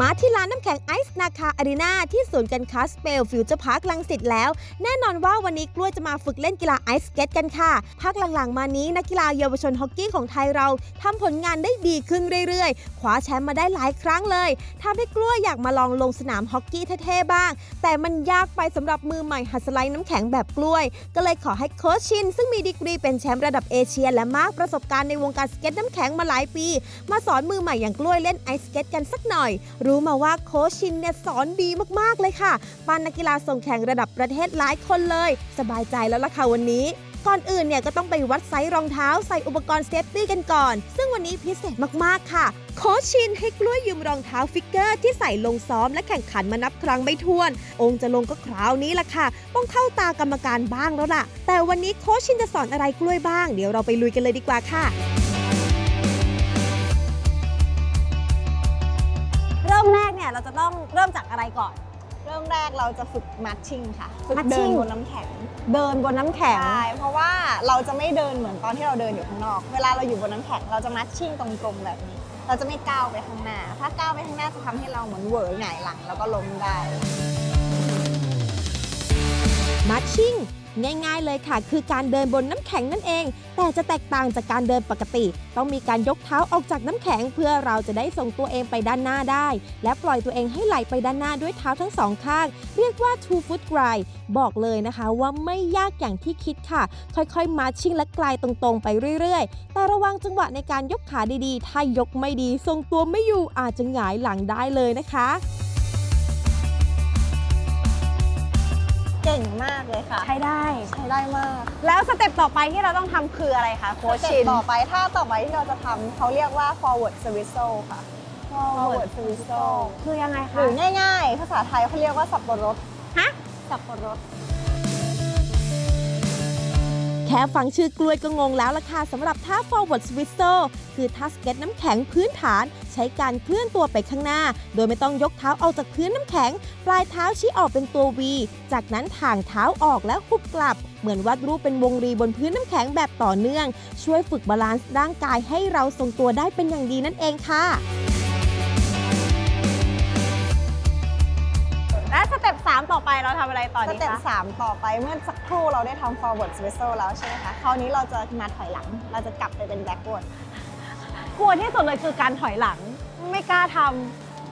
มาที่ร้านน้ำแข็งไอซ์นาคาอารีนาที่ศูนย์การค้าสเปลฟิวเจอร์พาร์คลังสิตแล้ว แน่นอนว่าวันนี้กล้วยจะมาฝึกเล่นกีฬาไอซ์สเก็ตกันค่ะพักหลังๆ มานี้นักกีฬาเยาวชนฮอกกี้ของไทยเราทำผลงานได้ดีขึ้นเรื่อยๆ คว้าแชมป์มาได้หลายครั้งเลยทำให้กล้วยอยากมาลองลงสนามฮอกกี้เท่ๆบ้าง แต่มันยากไปสำหรับมือใหม่หัดสไลด์น้ำแข็งแบบกล้วย ก็เลยขอให้โค้ชชิน ซึ่งมีดีกรีเป็นแชมป์ระดับเอเชีย และมากประสบการณ์ในวงการสเก็ตน้ำแข็งมาหลายปี มาสอนมือใหม่อย่างกล้วยเล่นไอซ์สเก็ตกันสักหน่อยรู้มาว่าโคชชินเนี่ยสอนดีมากๆเลยค่ะปานนักกีฬาส่งแข่งระดับประเทศหลายคนเลย สบายใจแล้วล่ะค่ะวันนี้ก่อนอื่นเนี่ยก็ต้องไปวัดไซส์รองเท้าใส่อุปกรณ์เซฟตี้กันก่อน ซึ่งวันนี้พิเศษมาก ๆ ค่ะ โคชชินให้กล้วยยืมรองเท้าฟิกเกอร์ที่ใส่ลงซ้อมและแข่งขันมานับครั้งไม่ถ้วน องค์จะลงก็คราวนี้ล่ะค่ะ ต้องเข้าตากรรมการบ้างแล้วล่ะ แต่วันนี้โคชชินจะสอนอะไรกล้วยบ้าง เดี๋ยวเราไปลุยกันเลยดีกว่าค่ะ เนี่ยเราจะต้องเริ่มจากอะไรก่อน เริ่มแรกเราจะฝึกมัดชิ่งค่ะ ฝึกมัดชิ่เดิงนบนน้ำแข็งเดินบนน้ำแข็ง ใช่เพราะว่าเราจะไม่เดินเหมือนตอนที่เราเดินอยู่ข้างนอก เวลาเราอยู่บนน้ำแข็งเราจะมัดชิ่งตรงๆแบบนี้ เราจะไม่ก้าวไปข้างหน้า ถ้าก้าวไปข้างหน้าจะทำให้เราเหมือนเหวอหงายหลังแล้วก็ล้มได้ มัชชิ่ง ง่ายๆเลยค่ะ คือการเดินบนน้ำแข็งนั่นเอง แต่จะแตกต่างจากการเดินปกติ ต้องมีการยกเท้าออกจากน้ำแข็ง เพื่อเราจะได้ส่งตัวเองไปด้านหน้าได้ และปล่อยตัวเองให้ไหลไปด้านหน้าด้วยเท้าทั้งสองข้าง เรียกว่า two foot glide บอกเลยนะคะว่าไม่ยากอย่างที่คิดค่ะ ค่อยๆ มาชิ่งและกลายตรงๆ ไปเรื่อยๆ แต่ระวังจังหวะในการยกขาดีๆ ถ้ายกไม่ดีทรงตัวไม่อยู่อาจจะหงายหลังได้เลยนะคะเก่งมากเลยค่ะ ใช้ได้ใช้ ได้มากแล้วสเต็ปต่อไปที่เราต้องทำคืออะไรคะโค้ชสเต็ชิปนต่อไปถ้าต่อไปที่เราจะทำเขาเรียกว่า forward swizzle ค่ะ forward swizzle คือยังไงหคะรือง่ายๆ ภาษาไทยเขาเรียกว่าสับปะรดฮะ สับปะรด แค่ฟังชื่อกล้วยก็งงแล้วล่ะค่ะสำหรับท่า forward swizzle คือท่าสเก็ตน้ำแข็งพื้นฐาน ใช้การเคลื่อนตัวไปข้างหน้า โดยไม่ต้องยกเท้าออกจากพื้นน้ำแข็ง ปลายเท้าชี้ออกเป็นตัว V จากนั้นถ่างเท้าออกแล้วหุบกลับ เหมือนวาดรูปเป็นวงรีบนพื้นน้ำแข็งแบบต่อเนื่อง ช่วยฝึกบาลานซ์ร่างกายให้เราทรงตัวได้เป็นอย่างดีนั่นเองค่ะ สเต็ปสามต่อไปเราทำอะไรต่อสดีเต็ปคะ สามต่อไปเมื่อสักครู่เราได้ทำ forward swizzle แล้วใช่ไหมคะ คราวนี้เราจะมาถอยหลัง เราจะกลับไปเป็น backward กลัวที่สุดเลยคือการถอยหลัง ไม่กล้าท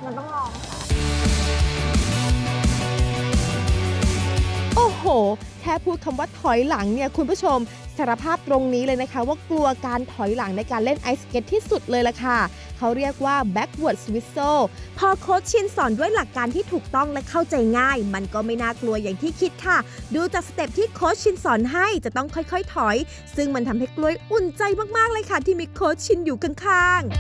มันต้องลองค่ะโอ้โห แค่พูดคำว่าถอยหลังเนี่ยคุณผู้ชมสารภาพตรงนี้เลยนะคะ ว่ากลัวการถอยหลังในการเล่นไอสเก็ตที่สุดเลยล่ะค่ะ เขาเรียกว่า backward swizzle พอโค้ชชินสอนด้วยหลักการที่ถูกต้องและเข้าใจง่าย มันก็ไม่น่ากลัวอย่างที่คิดค่ะ ดูจากสเต็ปที่โค้ชชินสอนให้จะต้องค่อยๆ ถอย ซึ่งมันทำให้กล้วยอุ่นใจมากๆเลยค่ะ ที่มีโค้ชชินอยู่ข้างๆำ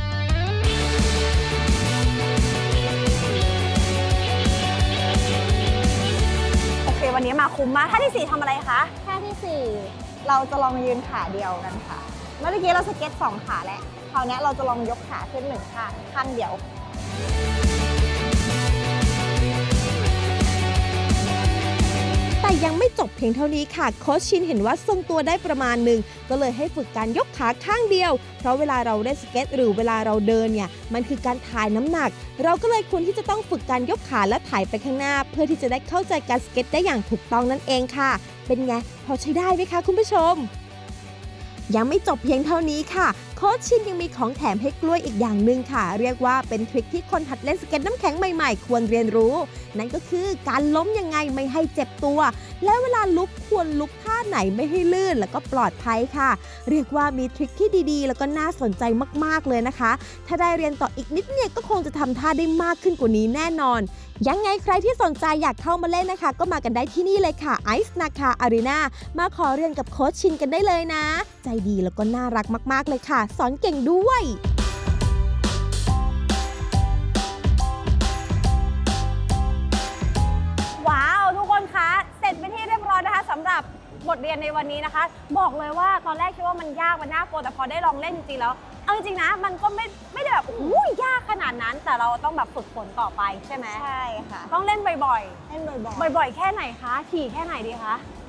โอเควันนี้มาคุ้มมากท่าที่สี่ทำอะไรคะท่าที่ 4 เราจะลองยืนขาเดียวกันค่ะ เมื่อกี้เราสเก็ตสองขาแล้ว คราวนี้เราจะลองยกขาขึ้นหนึ่งข้างข้างเดียวแต่ยังไม่จบเพียงเท่านี้ค่ะโค้ชชินเห็นว่าทรงตัวได้ประมาณหนึ่งก็เลยให้ฝึกการยกขาข้างเดียว เพราะเวลาเราเล่นสเก็ตหรือเวลาเราเดินเนี่ยมันคือการถ่ายน้ำหนัก เราก็เลยควรที่จะต้องฝึกการยกขาและถ่ายไปข้างหน้า เพื่อที่จะได้เข้าใจการสเก็ตได้อย่างถูกต้องนั่นเองค่ะ เป็นไงพอใช้ได้ไหมคะคุณผู้ชมยังไม่จบเพียงเท่านี้ค่ะ ค้ชชินยังมีของแถมให้กล้วยอีกอย่างหนึ่งค่ะ เรียกว่าเป็นทริคที่คนหัดเล่นสเก็ตน้ำแข็งใหม่ๆ ควรเรียนรู้ นั่นก็คือการล้มยังไงไม่ให้เจ็บตัว และเวลาลุกควรลุกท่าไหนไม่ให้ลื่นแล้วก็ปลอดภัยค่ะ เรียกว่ามีทริคที่ดีๆ แล้วก็น่าสนใจมากๆเลยนะคะ ถ้าได้เรียนต่ออีกนิดเนี่ยก็คงจะทำท่าได้มากขึ้นกว่านี้แน่นอนยังไงใครที่สนใจอยากเข้ามาเล่นนะคะ ก็มากันได้ที่นี่เลยค่ะไอซ์นาคาอารีนามาขอเรียนกับโค้ชชินกันได้เลยนะ ใจดีแล้วก็น่ารักมาก ๆ เลยค่ะสอนเก่งด้วยว้าวทุกคนคะ เสร็จเป็นที่เรียบร้อยนะคะสำหรับบทเรียนในวันนี้นะคะ บอกเลยว่าตอนแรกคิดว่ามันยากมันน่ากลัวแต่พอได้ลองเล่นจริงๆแล้วเอาจริงๆนะ มันก็ไม่ไม่ได้แบบโอ้โหยากขนาดนั้น แต่เราต้องแบบฝึกฝนต่อไปใช่ไหมใช่ค่ะ ต้องเล่นบ่อยเล่นบ่อยๆบ่อยๆ แค่ไหนคะถี่แค่ไหนดีคะๆ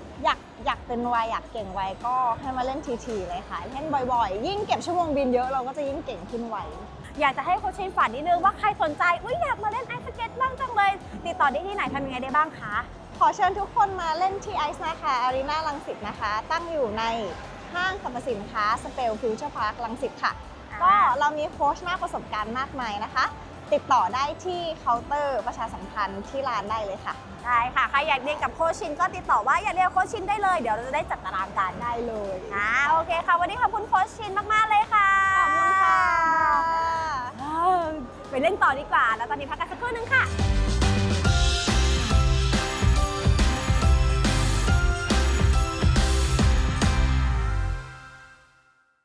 อยากอยากเป็นไวอยากเก่งไวก็ให้มาเล่นทีๆเลยค่ะเล่นบ่อยๆ ยิ่งเก็บชั่วโมงบินเยอะเราก็จะยิ่งเก่งขึ้นไวอยากจะให้โคชชินฝากนิดนึงว่าใครสนใจอุ้ยอยากมาเล่นไอซ์สเก็ตบ้างจังเลย ติดต่อได้ที่ไหนทำยังไงได้บ้างคะ ขอเชิญทุกคนมาเล่นที่ไอซ์นะคะอารีนาลังสิตนะคะ ตั้งอยู่ในห้างสรรพสินค้าสเปลฟิวเจอร์พาร์คลังสิตค่ะ ก็เรามีโค้ชมากประสบการณ์มากมายนะคะ ติดต่อได้ที่เคาน์เตอร์ประชาสัมพันธ์ที่ร้านได้เลยค่ะ ได้ค่ะใครอยากเรียนกับโคชชินก็ติดต่อว่าอยากเรียนกับโคชชินได้เลยเดี๋ยวเราจะได้จัดตารางการได้เลยอ่าโอเคค่ะ วันนี้ขอบคุณโคชชินมากๆเลยค่ะขอบคุณค่ะอ่าไปเล่นต่อดีกว่า แล้วตอนนี้พักกันสักครู่นึงค่ะ